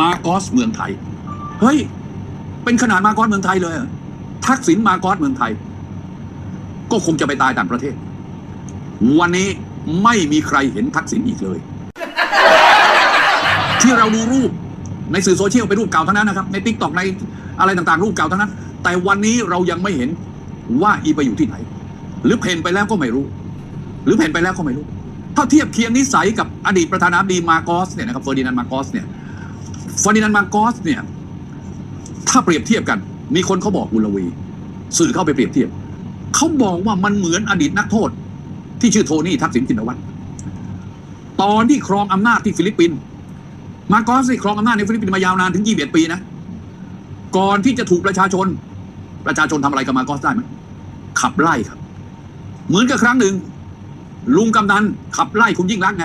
มาโกอสเมืองไทย เฮ้ย เป็นขนาดมาโกอสเมืองไทยเลย ทักษิณมาโกอสเมืองไทย ก็คงจะไปตายต่างประเทศ วันนี้ไม่มีใครเห็นทักษิณอีกเลย ที่เราดูรูปในสื่อโซเชียลเป็นรูปเก่าทั้งนั้นนะครับ ในทิกต็อกในอะไรต่างๆ รูปเก่าทั้งนั้น แต่วันนี้เรายังไม่เห็นว่าอีไปอยู่ที่ไหน หรือเพนไปแล้วก็ไม่รู้ หรือเพนไปแล้วก็ไม่รู้ ถ้าเทียบเคียงนิสัยกับอดีตประธานาธิบดีมาโกอสเนี่ยนะครับเฟอร์ดินานด์มาโกอสเนี่ย ฟอร์ดินานด์มาโกอสเนี่ย ถ้าเปรียบเทียบกัน มีคนเขาบอกอุลวี สื่อเข้าไปเปรียบเทียบ เขาบอกว่ามันเหมือนอดีตนักโทษ ที่ชื่อโทนี่ทักษิณชินวัตรตอนที่ครองอำนาจที่ฟิลิปปินส์มาโกอสนี่ครองอำนาจในฟิลิปปินส์มายาวนานถึง 21 ปีนะ ก่อนที่จะถูกประชาชน ประชาชนทำอะไรกับมาโกอสได้ไหมขับไล่ครับ เหมือนกับครั้งหนึ่ง ลุงกำนันขับไล่คุณยิ่งรักไง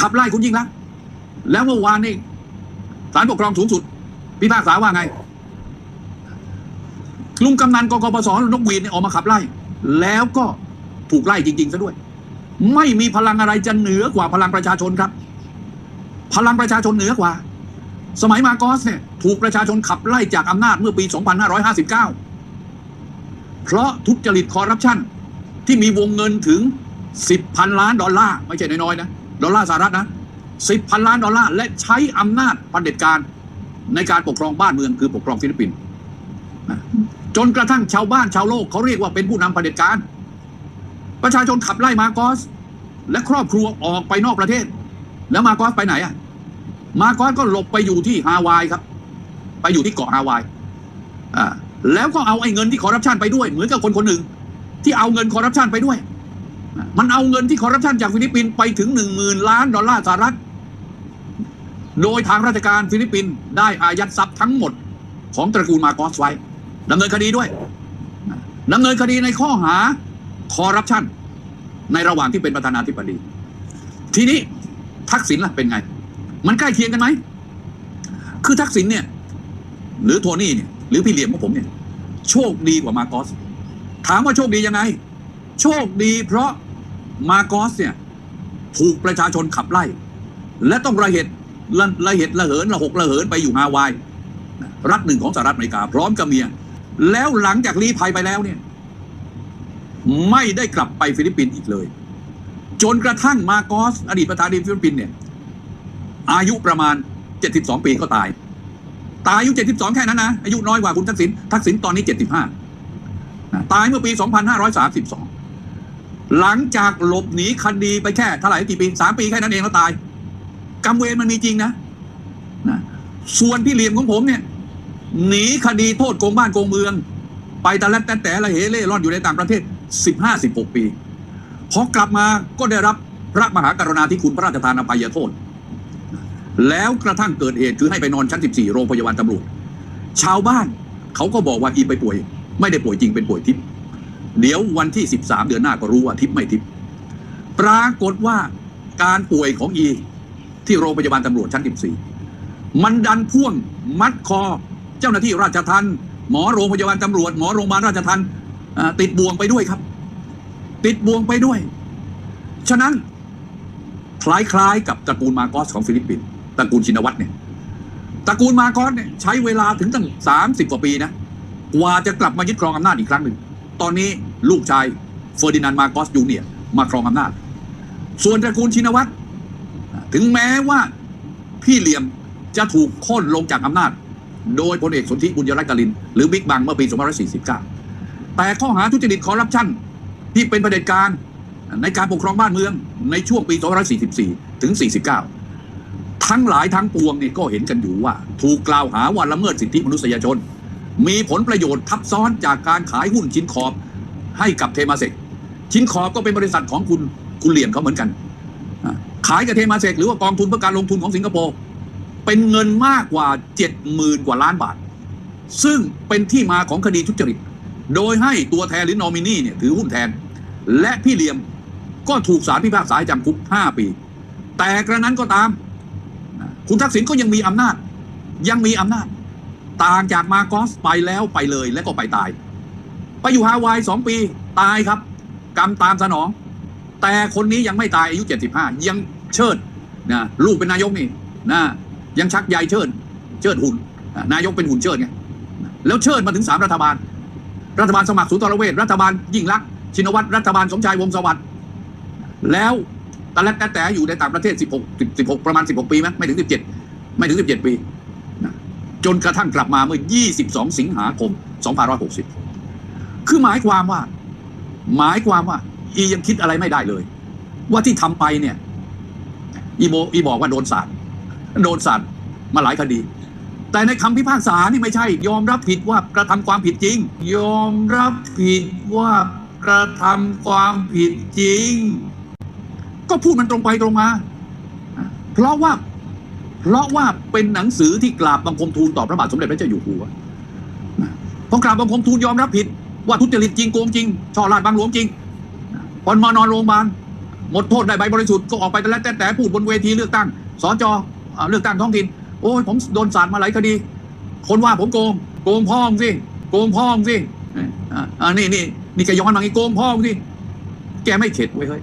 ขับไล่คุณยิ่งรัก แล้วเมื่อวานนี่ ศาลปกครองสูงสุด พิพากษาว่าไง ลุงกำนันกกปสนกหวีดเนี่ยออกมาขับไล่ แล้วก็ถูกไล่จริงๆซะด้วย ไม่มีพลังอะไรจะเหนือกว่าพลังประชาชนครับ พลังประชาชนเหนือกว่า สมัยมากอสเนี่ย ถูกประชาชนขับไล่จากอำนาจเมื่อปี 2559 เพราะทุจริตคอร์รัปชันที่มีวงเงินถึง 10พันล้านดอลลาร์ไม่ใช่น้อยๆนะ ดอลลาร์สหรัฐนะ 10พันล้านดอลลาร์และใช้อำนาจปเผด็จการในการปกครองบ้านเมืองคือปกครองฟิลิปปินส์จนกระทั่งชาวบ้านชาวโลกเขาเรียกว่าเป็นผู้นำเผด็จการ ประชาชนขับไล่มาโกอสและครอบครัวออกไปนอกประเทศ แล้วมาโกอสไปไหนอะ มาโกอสก็หลบไปอยู่ที่ฮาวายครับ ไปอยู่ที่เกาะฮาวายอ่าแล้วก็เอาไอ้เงินที่คอร์รัปชันไปด้วย เหมือนกับคนคนหนึ่ง ที่เอาเงินคอร์รัปชันไปด้วย มันเอาเงินที่คอร์รัปชันจากฟิลิปปินส์ไปถึงหนึ่งหมื่นล้านดอลลาร์สหรัฐ โดยทางราชการฟิลิปปินส์ได้อายัดทรัพย์ทั้งหมดของตระกูลมาโกอสไว้ดำเนินคดีด้วยดำเนินคดีในข้อหาคอร์รัปชันในระหว่างที่เป็นประธานาธิบดี ทีนี้ทักษิณล่ะเป็นไง มันใกล้เคียงกันไหม คือทักษิณเนี่ย หรือโทนี่เนี่ยหรือพี่เหลี่ยมของผมเนี่ย โชคดีกว่ามาโกอสถามว่าโชคดียังไง โชคดีเพราะมาโกอสเนี่ยถูกประชาชนขับไล่ และต้องระเหตุ ระระเหตุระเหินระหกระเหินไปอยู่ฮาวาย รัฐหนึ่งของสหรัฐอเมริกา พร้อมกับเมีย แล้วหลังจากลี้ภัยไปแล้วเนี่ย ไม่ได้กลับไปฟิลิปปินส์อีกเลย จนกระทั่งมาโกอสอดีตประธานาธิบดีฟิลิปปินส์เนี่ย อายุประมาณ 72 ปีก็ตาย ตายอายุ 72 แค่นั้นนะ อายุน้อยกว่าคุณทักษิณทักษิณตอนนี้ 75 ตายเมื่อปี 2532 หลังจากหลบหนีคดีไปแค่เท่าไหร่กี่ปี3ปีแค่นั้นเองแล้วตาย กรรมเวรมันมีจริงนะนะส่วนพี่เหลี่ยมของผมเนี่ย หนีคดีโทษโกงบ้านโกงเมือง ไปต่ละแต่แต่ละเหเล่ร่อนอยู่ในต่างประเทศ 15-16 ปีพอกลับมาก็ได้รับพระมหากรุณาธิคุณพระราชทานอภัยโทษ แล้วกระทั่งเกิดเหตุคือให้ไปนอนชั้น 14 โรงพยาบาลตำรวจ ชาวบ้านเขาก็บอกว่าอีไปป่วย ไม่ได้ป่วยจริงเป็นป่วยทิพย์เดี๋ยววันที่ 13 เดือนหน้าก็รู้ว่าทิพย์ไม่ทิพย์ปรากฏว่าการป่วยของอี ที่โรงพยาบาลตำรวจชั้น 14 มันดันพ่วงมัดคอเจ้าหน้าที่ราชทัณฑ์หมอโรงพยาบาลตำรวจหมอโรงพยาบาลราชทัณฑ์อ่าติดบ่วงไปด้วยครับ ติดบ่วงไปด้วย ฉะนั้นคล้ายๆ กับตระกูลมาโกอสของฟิลิปปินส์ตระกูลชินวัตรเนี่ยตระกูลมาโกอสเนี่ยใช้เวลาถึงตั้งสามสิบกว่าปีนะกว่าจะกลับมายึดครองอำนาจอีกครั้งหนึ่งตอนนี้ลูกชายเฟอร์ดินานด์มาโกอสจูเนียมาครองอำนาจ ส่วนตระกูลชินวัตร ถึงแม้ว่าพี่เหลี่ยมจะถูกโค่นลงจากอำนาจ โดยพลเอกสนธิบุญยรัตน์กลิน หรือบิ๊กบังเมื่อปี2549 แต่ข้อหาทุจริตคอร์รัปชันที่เป็นประเด็จการในการปกครองบ้านเมืองในช่วงปี 2544 ถึง 49 ทั้งหลายทั้งปวงนี่ก็เห็นกันอยู่ว่า ถูกกล่าวหาว่าละเมิดสิทธิมนุษยชน มีผลประโยชน์ทับซ้อนจากการขายหุ้นชิ้นขอบให้กับเทมาเซกชิ้นขอบก็เป็นบริษัทของคุณคุณเหลี่ยมเขาเหมือนกัน ขายกับเทมาเซกหรือว่ากองทุนเพื่อการลงทุนของสิงคโปร์เป็นเงินมากกว่า70,000กว่าล้านบาท ซึ่งเป็นที่มาของคดีทุจริต โดยให้ตัวแทนหรือนอมินีเนี่ยถือหุ้นแทน และพี่เหลี่ยมก็ถูกศาลพิพากษาให้จำคุก 5 ปี แต่กระนั้นก็ตาม คุณทักษิณก็ยังมีอำนาจ ยังมีอำนาจ ต่างจากมาโกอสไปแล้วไปเลยและก็ไปตาย ไปอยู่ฮาวายสองปีตายครับ กรรมตามสนอง แต่คนนี้ยังไม่ตายอายุ 75 ยังเชิดนะลูกเป็นนายกนี่นะยังชักใยเชิด เชิดหุ่นนายกเป็นหุ่นเชิดไงแล้วเชิดมาถึงสามรัฐบาล รัฐบาลสมัครสุนทรเวชรัฐบาลยิ่งรักชินวัตรรัฐบาลสมชายวงศ์สวัสดิ์แล้วตะแลดแต่แต่อยู่ในต่างประเทศ 16 16 ประมาณ 16 ปีไหมไม่ถึง 17 ไม่ถึง 17 ปี จนกระทั่งกลับมาเมื่อ 22 สิงหาคม 2560 คือหมายความว่า หมายความว่า อียังคิดอะไรไม่ได้เลย ว่าที่ทำไปเนี่ย อีโบอีบอกว่าโดนสาดโดนสาดมาหลายคดี แต่ในคำพิพากษานี่ไม่ใช่ ยอมรับผิดว่ากระทำความผิดจริง ยอมรับผิดว่ากระทำความผิดจริง ก็พูดมันตรงไปตรงมา เพราะว่า เพราะว่าเป็นหนังสือที่กราบบังคมทูลต่อพระบาทสมเด็จพระเจ้าอยู่หัวพอกราบบังคมทูลยอมรับผิดว่าทุจริตจริงโกงจริงช่อราดบางหลวงจริง พอมานอนโรงพยาบาลหมดโทษได้ใบบริสุทธิ์ก็ออกไปแต่ละแต่แต่พูดบนเวทีเลือกตั้งสจอเลือกตั้งท้องถิ่นโอ้ยผมโดนสารมาหลายคดี คนว่าผมโกง โกงพ่องสิโกงพ่องสิอ่าอ่านี่นี่นี่แกย้อนมาไงโกงพ่องสิแกไม่เข็ดเว้ยเฮ้ย